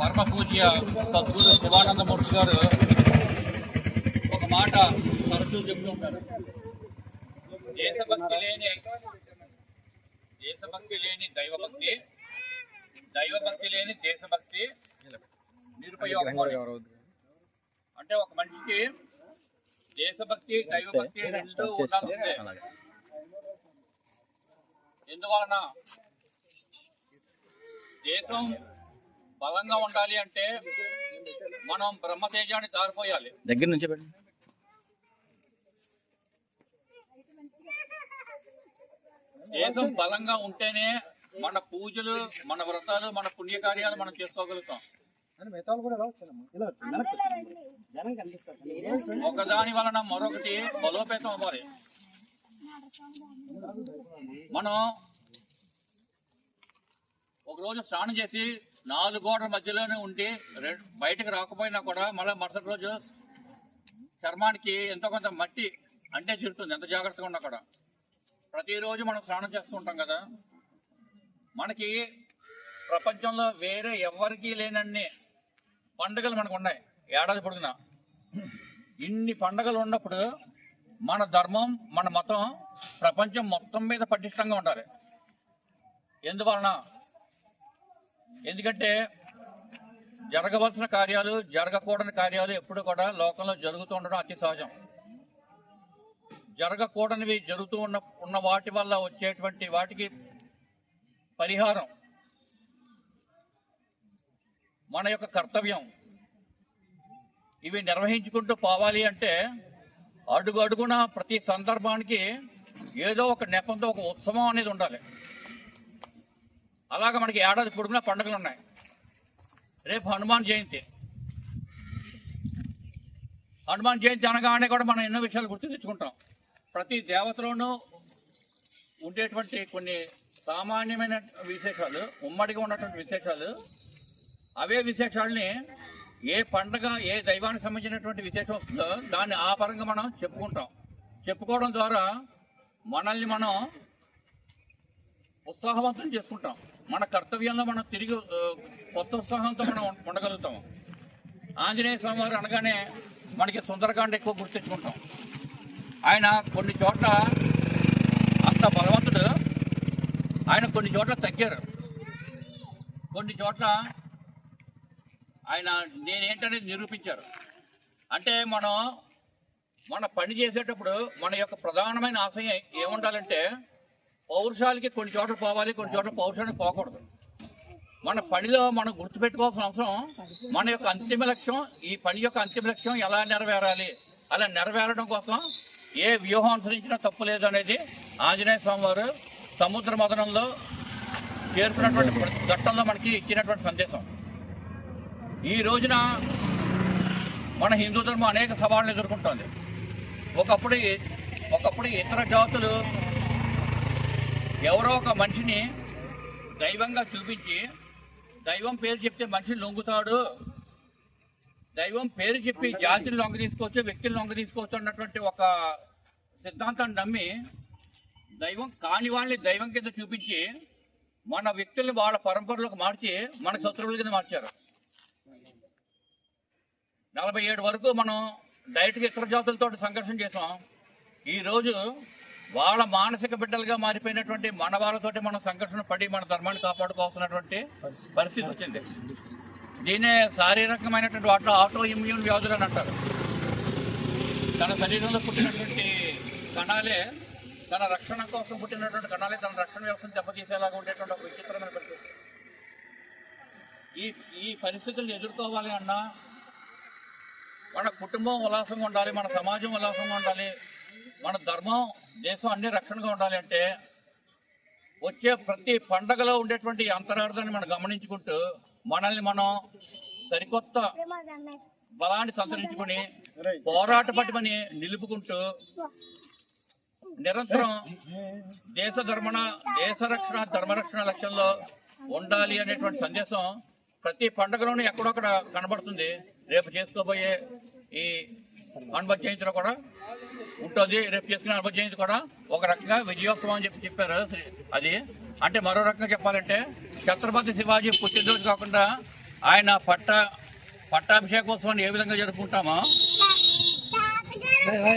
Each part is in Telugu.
పరమ పూజ్య సద్గురు శివానందమూర్తి గారు ఒక మాట తరచూ చెప్తూ ఉంటారు. దేశభక్తి లేని దేశభక్తి లేని దైవభక్తి దైవభక్తి లేని దేశభక్తి నిరుపయోగం. అంటే ఒక మనిషికి దేశభక్తి దైవభక్తి రెండు ఉండాల్సిందే. ఎందువలన దేశం బలంగా ఉండాలి అంటే మనం బ్రహ్మతేజాన్ని దారిపోయాలి. దగ్గర నుంచి దేశం బలంగా ఉంటేనే మన పూజలు మన వ్రతాలు మన పుణ్యకార్యాలు మనం చేసుకోగలుగుతాం. ఒకదాని వలన మరొకటి బలోపేతం అవ్వాలి. మనం ఒకరోజు స్నానం చేసి నాలుగు గోడల మధ్యలోనే ఉండి బయటకు రాకపోయినా కూడా మళ్ళీ మరుసటి రోజు చర్మానికి ఎంతో కొంత మట్టి అంటే చిరుతుంది ఎంత జాగ్రత్తగా ఉన్నా కూడా. ప్రతిరోజు మనం స్నానం చేస్తూ ఉంటాం కదా. మనకి ప్రపంచంలో వేరే ఎవరికీ లేనన్ని పండుగలు మనకు ఉన్నాయి. ఏడాది పొడుగునా. ఇన్ని పండుగలు ఉన్నప్పుడు మన ధర్మం మన మతం ప్రపంచం మొత్తం మీద పటిష్టంగా ఉండాలి. ఎందువలన ఎందుకంటే జరగవలసిన కార్యాలు జరగకూడని కార్యాలు ఎప్పుడు కూడా లోకంలో జరుగుతూ ఉండడం అతి సహజం. జరగకూడనివి జరుగుతూ ఉన్న ఉన్న వాటి వల్ల వచ్చేటువంటి వాటికి పరిహారం మన యొక్క కర్తవ్యం. ఇవి నిర్వహించుకుంటూ పోవాలి అంటే అడుగు అడుగున ప్రతి సందర్భానికి ఏదో ఒక నెపంతో ఒక ఉత్సవం అనేది ఉండాలి. అలాగ మనకి ఏడాది పొడుగునా పండుగలు ఉన్నాయి రేపు హనుమాన్ జయంతి. హనుమాన్ జయంతి అనగానే కూడా మనం ఎన్నో విషయాలు గుర్తు తెచ్చుకుంటాం. ప్రతి దేవతలోనూ ఉండేటువంటి కొన్ని సామాన్యమైన విశేషాలు ఉమ్మడిగా ఉన్నటువంటి విశేషాలు. అవే విశేషాలని ఏ పండగ ఏ దైవానికి సంబంధించినటువంటి విశేషం వస్తుందో దాన్ని ఆ పరంగా మనం చెప్పుకుంటాం. చెప్పుకోవడం ద్వారా మనల్ని మనం ఉత్సాహవంతం చేసుకుంటాం. మన కర్తవ్యంలో మనం తిరిగి కొత్త ఉత్సాహంతో మనం ఉండగలుగుతాం. ఆంజనేయ స్వామి వారు అనగానే మనకి సుందరకాండ ఎక్కువ గుర్తించుకుంటాం ఆయన కొన్ని చోట్ల అంత బలవంతుడు. ఆయన కొన్ని చోట్ల తగ్గారు. కొన్ని చోట్ల ఆయన నేనేంటనేది నిరూపించారు. అంటే మనం మన పని చేసేటప్పుడు మన యొక్క ప్రధానమైన ఆశయం ఏముండాలంటే పౌరుషాలకి కొన్ని చోట్ల పోవాలి కొన్ని చోట్ల పౌరుషానికి పోకూడదు. మన పనిలో మనం గుర్తుపెట్టుకోవాల్సిన అవసరం మన యొక్క అంతిమ లక్ష్యం ఈ పని యొక్క అంతిమ లక్ష్యం ఎలా నెరవేరాలి? అలా నెరవేరడం కోసం ఏ వ్యూహం అనుసరించినా తప్పు లేదు అనేది ఆంజనేయ స్వామి వారు సముద్ర మదనంలో చేరుకున్నటువంటి ఘట్టంలో మనకి ఇచ్చినటువంటి సందేశం. ఈ రోజున మన హిందూ ధర్మం అనేక సవాళ్ళను ఎదుర్కొంటోంది. ఒకప్పుడు ఒకప్పుడు ఇతర జాతులు ఎవరో ఒక మనిషిని దైవంగా చూపించి దైవం పేరు చెప్తే మనిషి లొంగుతాడు. దైవం పేరు చెప్పి జాతిని లొంగ తీసుకోవచ్చు వ్యక్తిని లొంగ తీసుకోవచ్చు అన్నటువంటి ఒక సిద్ధాంతాన్ని నమ్మి దైవం కాని వాళ్ళని దైవం కింద చూపించి మన వ్యక్తుల్ని వాళ్ళ పరంపరలోకి మార్చి మన శత్రువుల కింద మార్చారు. నలభై ఏడు వరకు మనం డైరెక్ట్గా ఇతర జాతులతో సంఘర్షణ చేసాం. ఈ రోజు వాళ్ళ మానసిక బిడ్డలుగా మారిపోయినటువంటి మన వాళ్ళతోటి మనం సంఘర్షణ పడి మన ధర్మాన్ని కాపాడుకోవాల్సినటువంటి పరిస్థితి వచ్చింది. దీనే శారీరకమైనటువంటి వాటిలో ఆటో ఇమ్యూన్ వ్యాధులు అని అంటారు. తన శరీరంలో పుట్టినటువంటి కణాలే తన రక్షణ కోసం పుట్టినటువంటి కణాలే తన రక్షణ వ్యవస్థను దెబ్బతీసేలాగా ఉండేటువంటి ఒక విచిత్రమైన పరిస్థితి. ఈ ఈ పరిస్థితులను ఎదుర్కోవాలి అన్నా మన కుటుంబం ఉల్లాసంగా ఉండాలి మన సమాజం ఉల్లాసంగా ఉండాలి మన ధర్మం దేశం అన్ని రక్షణగా ఉండాలి అంటే వచ్చే ప్రతి పండగలో ఉండేటువంటి అంతరార్థాన్ని మనం గమనించుకుంటూ మనల్ని మనం సరికొత్త బలాన్ని సంతరించుకుని పోరాట పట్టుమని నిలుపుకుంటూ నిరంతరం దేశ ధర్మణ దేశ రక్షణ ధర్మరక్షణ లక్ష్యంలో ఉండాలి అనేటువంటి సందేశం ప్రతి పండుగలోనూ ఎక్కడొక్కడ కనబడుతుంది. రేపు చేసుకోబోయే ఈ హనుమత్ జయంతిలో కూడా ఉంటుంది. రేపు చేసుకునే హనుమ జయంతి కూడా ఒక రకంగా విజయోత్సవం అని చెప్పి చెప్పారు అది. అంటే మరో రకంగా చెప్పాలంటే ఛత్రపతి శివాజీ పుట్టినరోజు కాకుండా ఆయన పట్ట పట్టాభిషేకోత్సవాన్ని ఏ విధంగా జరుపుకుంటామో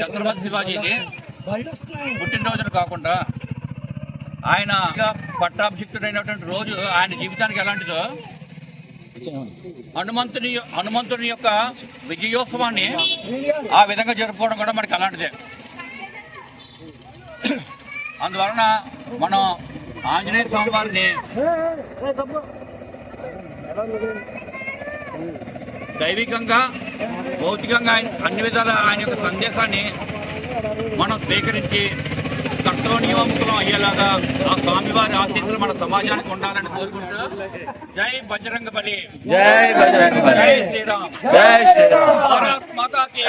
ఛత్రపతి శివాజీకి పుట్టినరోజును కాకుండా ఆయన పట్టాభిషిక్తుడైనటువంటి రోజు ఆయన జీవితానికి ఎలాంటిదో హనుమంతుని హనుమంతుని యొక్క విజయోత్సవాన్ని ఆ విధంగా జరుపుకోవడం కూడా మనకి అలాంటిదే. అందువలన మనం ఆంజనేయ స్వామి వారిని దైవికంగా భౌతికంగా ఆయన- అన్ని విధాల ఆయన యొక్క సందేశాన్ని మనం స్వీకరించి కర్తవ్యముఖం అయ్యేలాగా ఆ స్వామివారి ఆశీస్సులు మన సమాజానికి ఉండాలని కోరుకుంటూ జై బజరంగ బలి జై బజరంగ బలి. జై శ్రీరామ్. జై శ్రీరామ్. భారత్ మాతాకి.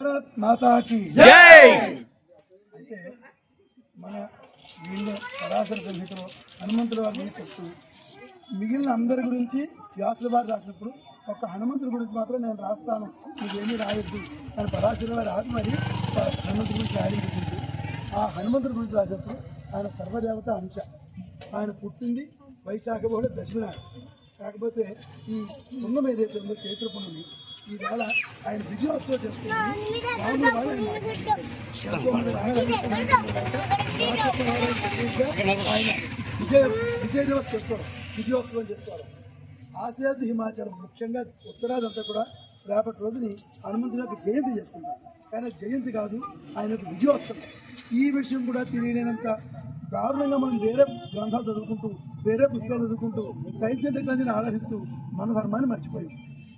భారత్ మాతాకి. జై. అయితే మన వీళ్ళు పరాశర సంహితలో హనుమంతుల వారిని చెప్తూ మిగిలిన అందరి గురించి వ్యాసుల వారు రాసినప్పుడు ఒక హనుమంతుడి గురించి మాత్రం నేను రాస్తాను. నువ్వేమీ రాయొద్దు. అని పరాశర వారి ఆత్మ మరి హనుమంతుడి గురించి రాయడం ఆ హనుమంతుడి గురించి రాసినప్పుడు ఆయన సర్వదేవత అంశ. ఆయన పుట్టింది వైశాఖ బహుళ కాకపోతే ఈ పుణ్యం ఏదైతే ఉందో చైత్ర పుణ్యం ఈవేళ ఆయన విజయోత్సవం చేస్తుంది ఆయన ఆయన విజయ విజయ దివస్ చేస్తారు విజయోత్సవం చేస్తారు ఆసియాదు హిమాచలం ముఖ్యంగా ఉత్తరాది అంతా కూడా రేపటి రోజుని హనుమంతుడి యొక్క జయంతి చేసుకుంటారు. కానీ జయంతి కాదు ఆయన యొక్క విజయోత్సవం. ఈ విషయం కూడా తెలియలేనంత దారుణంగా మనం వేరే గ్రంథాలు చదువుకుంటూ వేరే పుస్తకాలు చదువుకుంటూ సైన్స్ అండ్ టెక్నాలజీని ఆలోచిస్తూ మన ధర్మాన్ని మర్చిపోయాం.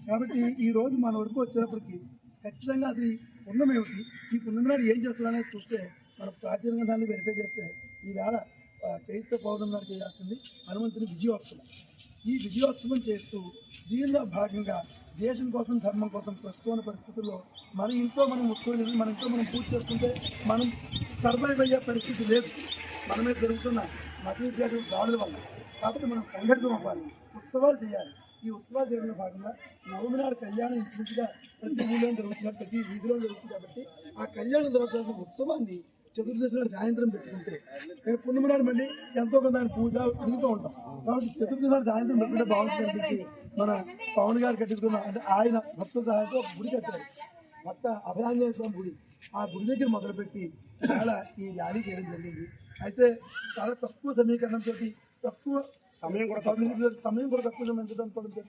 కాబట్టి ఈ రోజు మన వరకు వచ్చేటప్పటికి ఖచ్చితంగా అది పుణ్యమేమిటి ఈ పుణ్యం నాడు ఏం చేస్తున్నారనేది చూస్తే మన ప్రాచీన గ్రంథాన్ని వెరిఫై చేస్తే ఈవేళ చైత్ర పౌర్ణమి నాడు చేయాల్సింది హనుమంతుని విజయోత్సవం. ఈ విజయోత్సవం చేస్తూ దీనిలో భాగంగా దేశం కోసం ధర్మం కోసం ప్రస్తుత పరిస్థితుల్లో మన ఇంట్లో మనం ముట్టుకోలేదు మన ఇంట్లో మనం పూజ చేసుకుంటే మనం సర్వైవ్ అయ్యే పరిస్థితి లేదు. మనమే జరుగుతున్న మత దాడుల వల్ల. కాబట్టి మనం సంఘటితం అవ్వాలి ఉత్సవాలు చేయాలి. ఈ ఉత్సవాలు చేయడంలో భాగంగా నవమి నాడు కళ్యాణం ఇంచుమించుగా ప్రతి ఊళ్ళో జరుగుతున్నారు ప్రతి వీధిలో జరుగుతుంది కాబట్టి ఆ కళ్యాణం జరుగుతున్న ఉత్సవాన్ని చతుర్దశి నాడు సాయంత్రం పెట్టుకుంటే నేను పున్నమి నాడు మళ్ళీ ఎంతో కొంత ఆయన పూజ తిరుగుతూ ఉంటాం. కాబట్టి చతుర్దశి నాడు సాయంత్రం పెట్టుకుంటే బాగుంటుంది అనిపించి మన పవన్ గారు కట్టించుకున్న అంటే ఆయన భక్తుల సహాయంతో గుడి కట్టారు. భక్త అభయాంజనేయ స్వామి గుడి. ఆ గుడి దగ్గర మొదలుపెట్టి చాలా ఈ ర్యాలీ చేయడం జరిగింది. అయితే చాలా తక్కువ సమీకరణంతో తక్కువ సమయం కూడా సమయం కూడా తక్కువ సమయం అనుకోవడంతో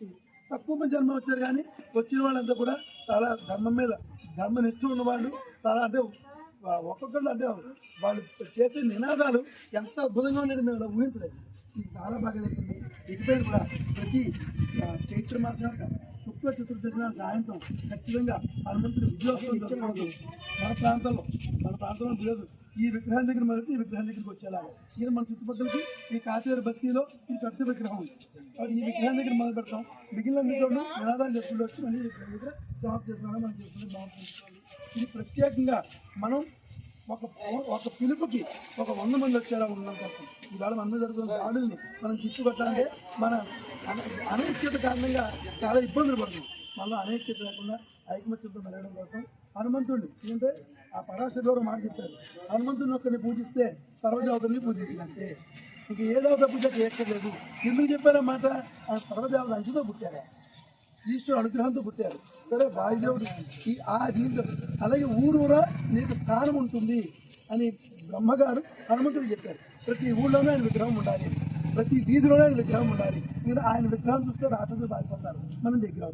తక్కువ మంది జన్మ వచ్చారు కానీ వచ్చిన వాళ్ళంతా కూడా చాలా ధర్మం మీద ధర్మ నిష్ఠ ఉన్న వాళ్ళు చాలా అంటే ఒక్కొక్కళ్ళు అంటే వాళ్ళు చేసే నినాదాలు ఎంత అద్భుతంగా ఉండేది మేము అలా ఊహించలేదు. ఇది చాలా బాగా జరిగింది. ఇకపై కూడా ప్రతి చైత్ర మాసం శుక్ల చతుర్దశి నాడు సాయంత్రం ఖచ్చితంగా హనుమంతుడి విజయోత్సవం జరగకూడదు మన ప్రాంతంలో మన ప్రాంతంలో లేదు ఈ విగ్రహం దగ్గర మొదటి ఈ విగ్రహం దగ్గరికి వచ్చేలాగా. ఈయన మన చుట్టుపక్కలకి ఈ కాతేరు బస్తీలో ఈ పెద్ద విగ్రహం ఉంది. కాబట్టి ఈ విగ్రహం దగ్గర మొదలు పెడతాం. మిగిలిన మిగతా నినాదాలు చేసుకుంటూ వచ్చి మళ్ళీ విగ్రహం దగ్గర సమాప్తి చేసుకున్నాం మనం చేసుకుంటే బాగుంటుంది ఇది ప్రత్యేకంగా మనం ఒక ఒక పిలుపుకి ఒక వంద మంది వచ్చేలా ఉండడం కోసం ఇవాళ మన మీద జరుగుతున్న దాడుల్ని మనం తిప్పుకొట్టాలంటే మన అనైక్యత కారణంగా చాలా ఇబ్బందులు పడుతున్నాం మళ్ళీ అనైక్యత లేకుండా ఐకమత్యంతో మెలగడం కోసం హనుమంతుడిని ఎందుకంటే ఆ పరాశర ద్వారా మాట చెప్పారు. హనుమంతుడిని ఒక్కరిని పూజిస్తే సర్వదేవతల్ని పూజించినట్టే. ఇంక ఏ దేవత పూజ చేయక్కర్లేదు. ఎందుకు చెప్పారా మాట ఆ సర్వదేవత అంచుతో పుట్టారా. ఈశ్వరు అనుగ్రహంతో పుట్టారు. సరే వాయుదేవుడు ఈ ఆ దీంట్లో అలాగే ఊరూరా నీకు స్థానం ఉంటుంది అని బ్రహ్మగారు హనుమంతుడు చెప్పారు. ప్రతి ఊళ్ళోనే ఆయన విగ్రహం ఉండాలి. ప్రతి వీధిలోనే ఆయన విగ్రహం ఉండాలి. మీరు ఆయన విగ్రహం చూస్తే రాక్షసులు బాధపడతారు మనం దగ్గర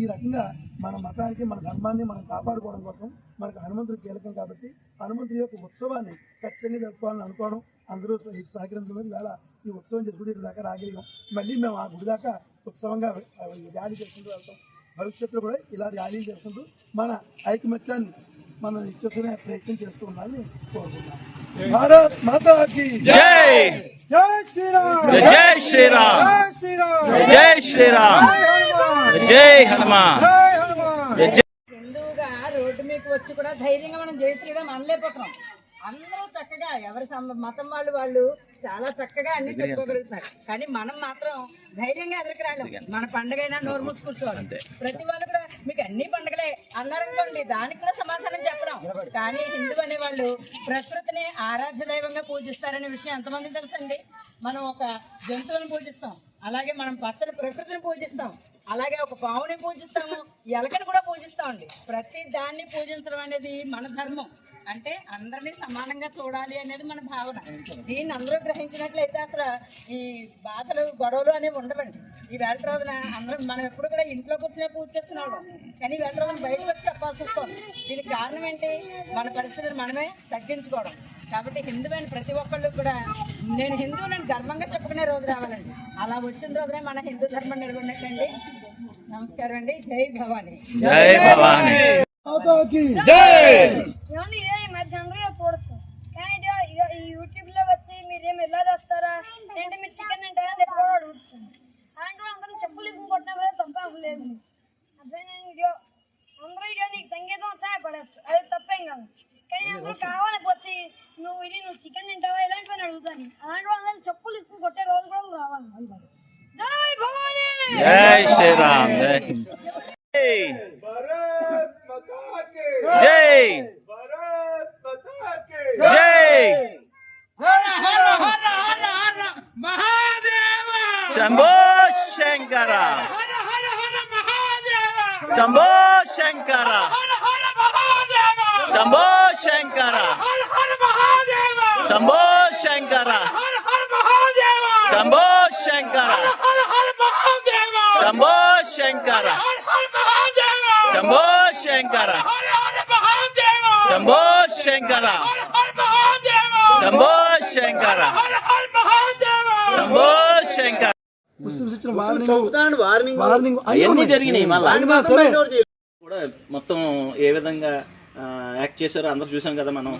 ఈ రకంగా మన మతానికి మన ధర్మాన్ని మనం కాపాడుకోవడం కోసం మనకు హనుమంతుడు కీలకం కాబట్టి హనుమంతుడి యొక్క ఉత్సవాన్ని ఖచ్చితంగా జరుపుకోవాలని అనుకోవడం అందరూ సహకరించడం వేళ ఈ ఉత్సవం చేసుకుంటే దాకా రాగలిగాం. మళ్ళీ మేము ఆ గుడి దాకా ఉత్సవంగా ర్యాలీ చేసుకుంటూ వెళ్తాం. భవిష్యత్తులో కూడా ఇలా ర్యాలీ చేసుకుంటూ మన ఐకమత్యాన్ని మనం ఇచ్చేసుకునే ప్రయత్నం చేస్తూ ఉండాలని కోరుకుంటున్నాం. భారత్ మాతాకి జై! జై శ్రీరామ్! జై శ్రీరామ్! జై శ్రీరామ్! జై శ్రీరామ్! జై హనుమాన్! జై హనుమాన్! జై హిందువుగా రోడ్డు మీకు వచ్చి కూడా ధైర్యంగా మనం జై శ్రీరామ్ అనలేకపోతున్నాం. అందరూ చక్కగా ఎవరి మతం వాళ్ళు వాళ్ళు చాలా చక్కగా అన్ని చెప్పుకోగలుగుతున్నారు. కానీ మనం మాత్రం ధైర్యంగా ఎదురుకు రాలేం మన పండగైనా నోరు మూసి కూర్చోవాలి. ప్రతి వాళ్ళు కూడా మీకు అన్ని పండుగలే అన్నారనుకోండి దానికి కూడా సమాధానం చెప్పడం. కానీ హిందూ అనే వాళ్ళు ప్రకృతిని ఆరాధ్య దైవంగా పూజిస్తారనే విషయం ఎంతమంది తెలుసండి? మనం ఒక జంతువుని పూజిస్తాం అలాగే మనం పచ్చని ప్రకృతిని పూజిస్తాం అలాగే ఒక పావుని పూజిస్తాము ఎలకని కూడా పూజిస్తామండి. ప్రతి దాన్ని పూజించడం అనేది మన ధర్మం. అంటే అందరినీ సమానంగా చూడాలి అనేది మన భావన. దీన్ని అందరూ గ్రహించినట్లయితే అసలు ఈ బాధలు గొడవలు అనేవి ఉండవండి. ఈ వేళ రోజున అందరం మనం ఎప్పుడు కూడా ఇంట్లో కూర్చునే పూజ చేస్తున్నాం కానీ వేళ రోజున బయటకు వచ్చి చెప్పాల్సి వస్తుంది. దీనికి కారణం ఏంటి? మన పరిస్థితులు మనమే తగ్గించుకోవడం. కాబట్టి హిందువైన ప్రతి ఒక్కళ్ళు కూడా నేను హిందువు నేను గర్వంగా చెప్పుకునే రోజు రావాలండి. అలా వచ్చిన రోజునే మన హిందూ ధర్మం నిలబడినట్టండి. నమస్కారం అండి. జై భవానీ. జై భవానీ. మాతాకి. ఇదే అందరూ చూడచ్చు కానీ ఇది ఇగో ఈ యూట్యూబ్లో వచ్చి మీరేం ఎలా చేస్తారా? ఏంటి మీరు చికెన్ తింటారా అని ఎప్పుడు అడుగుతుంది అలాంటి అందరం చెప్పులు కొట్టినా కూడా తప్ప లేదు. అర్థమైందండి అందరూ ఇక నీకు సంగీతం సహాయపడచ్చు. అది తప్పేం కాదు. కానీ అందరూ కావాలని వచ్చి నువ్వు ఇది నువ్వు చికెన్ తింటావా ఇలాంటి పని అడుగుతాను. అలాంటి వాళ్ళని చెప్పులు తీసుకుని కొట్టే రోజు కూడా రావాలి జై భవానీ! జై శ్రీరామ్ జై జై జై శంభో శంకర శంభో శంకర శంభో శంకర శంభో శంకర శంభో శంకర శంభో శంకర శంభో శంకర శంభో శంకర శంభో శంకర శంభో శంకర ముస్లిమ్స్ ఇచ్చిన వార్నింగ్ వార్నింగ్ అవన్నీ జరిగినాయి మళ్ళీ కూడా మొత్తం ఏ విధంగా యాక్ట్ చేశారో అందరూ చూసాం కదా మనం.